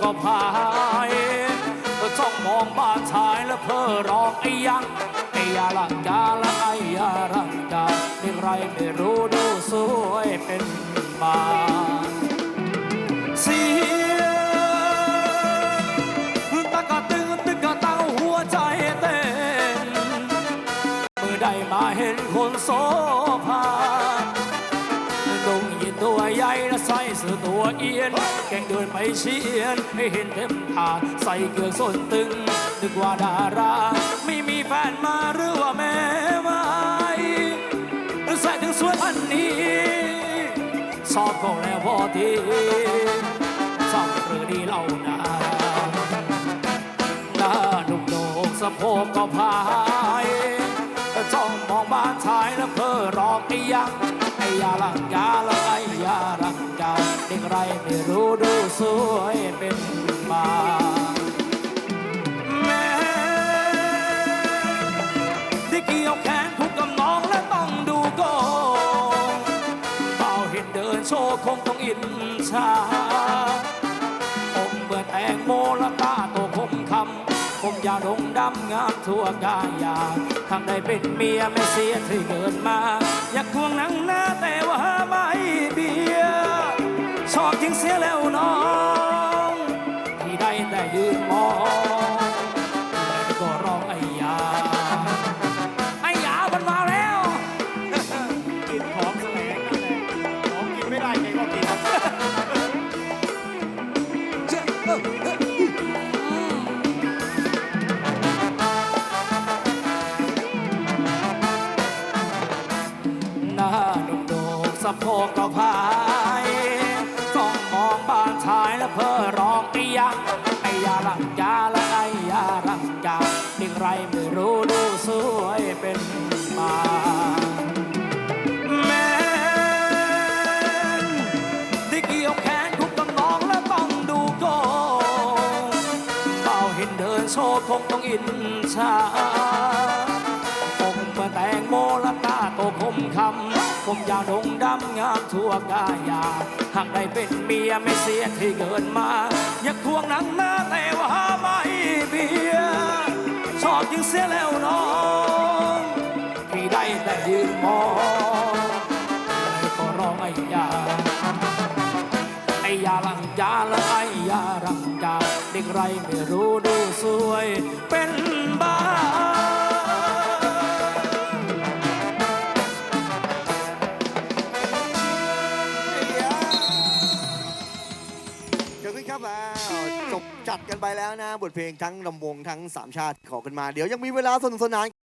ก็พายจ้องมองบ้านชายและเพ้อร้องไอ้ยังไอ้ยาลังกาและไอ้ยาลังกาไม่ไรไม่รู้ดูสวยเป็นมาสีตะกะตึงตึกกะตังหัวใจเต้นเมื่อได้มาเห็นคนโซภา ตัวใหญ่และใส่เสื้อตัวเอียน แกงเดินไปเชียนให้เห็นเต็มทาใส่เกลือส้นตึง นึกว่าดารา ไม่มีแฟนมาหรือว่าแม่ไม้ใส่ถึงสวยพันนี้สอบก็แล้วพอทีสอบหรือดีเล่านาหน้าดุกโดกสะโพกก็พายจ้องมองบ้านชายแล้วเพ้อรองไอ้ยังไอ้ยาลัง กไรไม่รู้ดูสวยเป็นมาแม่ที่เกี่ยวแขนผูกกับน้องและต้องดูโกงเบาเห็นเดินโชว์คงต้องอินชาผมเมื่อแตงโมละตาโตคมคำผมยาดงดำงามทั่วกายาทำได้เป็นเมียไม่เสียที่เกิดมา อยากควงนังหน้าแต่ว่าไม่เบียร ชอบจริงเสียแล้วน้อง ที่ได้แต่ยืนมองแล้วก็ร้องไอ้ยา ไอ้ยามันมาแล้ว กินของแสลงนั่นแหละของกินไม่ได้แกก็กินหน้าดุกโดกสะโพกก็พาย มาแม่ที่เกี่ยวแขนทุกกำนองและต้องดูโกงเบาเห็นเดินโชว์คงต้องอินชาผมมื่อแต่งโมละตาโตคมคำผมยาวดงดำงามทั่วกายาหากได้เป็นเมียไม่เสียที่เกินมา อยากควงนังหน้าแต่ว่าไม่เบียชอบยิงเสียแล้วน้อง มองแล้ก็ร้องไอ้ยาไอ้ยาลังยาละไอ้ยาลังยาเด็กไรไม่รู้ดูสวย เป็นบ้าเดี๋ยวขึ้นครับอ่าจบจัดกันไปแล้วนะ บทเพลงทั้งลำวงทั้งสามชาติขอกันมา เดี๋ยวยังมีเวลาสนุกสนาน